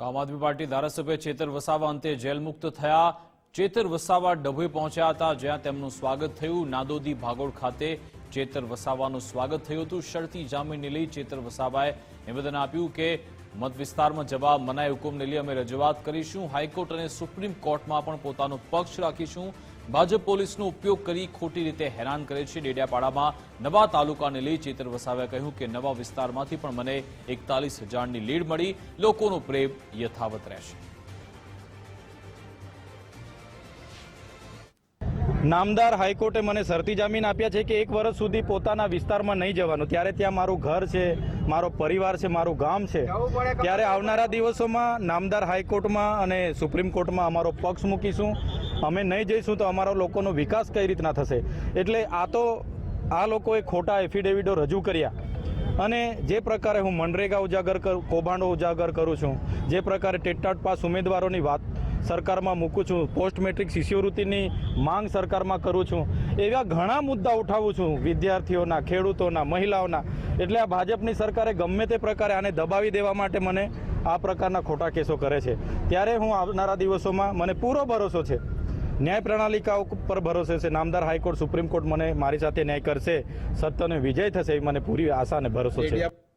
તો આમ આદમી પાર્ટી ધારાસભ્ય ચેતર વસાવા અંતે જેલમુક્ત થયા. ચેતર વસાવા ડભોઈ પહોંચ્યા હતા, જ્યાં તેમનું સ્વાગત થયું. નાદોદી ભાગોળ ખાતે ચેતર વસાવાનું સ્વાગત થયું હતું. શરતી જામીનને લઈ ચેતર વસાવાએ નિવેદન આપ્યું કે, મત વિસ્તારમાં જવા મનાઈ હુકમને લઈ અમે રજૂઆત કરીશું. હાઈકોર્ટ અને સુપ્રીમ કોર્ટમાં પણ પોતાનો પક્ષ રાખીશું. ભાજપ પોલીસનો ઉપયોગ કરી ખોટી રીતે હેરાન કરે છે. ડેડિયાપાડામાં નવા તાલુકાને લઈ ચેતર વસાવ્યા કહ્યું કે નવા વિસ્તારમાંથી પણ મને એકતાલીસ હજારની લીડ મળી. લોકોનો પ્રેમ યથાવત રહેશે. નામદાર હાઈકોર્ટે મને શરતી જામીન આપ્યા છે કે એક વર્ષ સુધી પોતાના વિસ્તારમાં નહીં જવાનું. ત્યારે ત્યાં મારું ઘર છે, મારો પરિવાર છે, મારું ગામ છે. ત્યારે આવનારા દિવસોમાં નામદાર હાઈકોર્ટમાં અને સુપ્રીમ કોર્ટમાં અમારો પક્ષ મૂકીશું. અમે નહીં જઈશું તો અમારા લોકોનો વિકાસ કઈ રીતના થશે? એટલે આ તો આ લોકોએ ખોટા એફિડેવિટો રજૂ કર્યા. અને જે પ્રકારે હું મનરેગા ઉજાગર કૌભાંડો ઉજાગર કરું છું, જે પ્રકારે ટેટાટ પાસ ઉમેદવારોની વાત સરકારમાં મૂકું છું, પોસ્ટ મેટ્રિક શિષ્યવૃત્તિની માંગ સરકારમાં કરું છું, એવા ઘણા મુદ્દા ઉઠાવું છું વિદ્યાર્થીઓના, ખેડૂતોના, મહિલાઓના. એટલે આ ભાજપની સરકારે ગમે તે પ્રકારે આને દબાવી દેવા માટે મને આ પ્રકારના ખોટા કેસો કરે છે. ત્યારે હું આવનારા દિવસોમાં મને પૂરો ભરોસો છે. ન્યાય પ્રણાલિકા ઉપર ભરોસે છે. નામદાર હાઈકોર્ટ સુપ્રીમ કોર્ટ મને મારી સાથે ન્યાય કરશે. સત્યનો વિજય થશે એવી મને પૂરી આશા અને ભરોસો છે.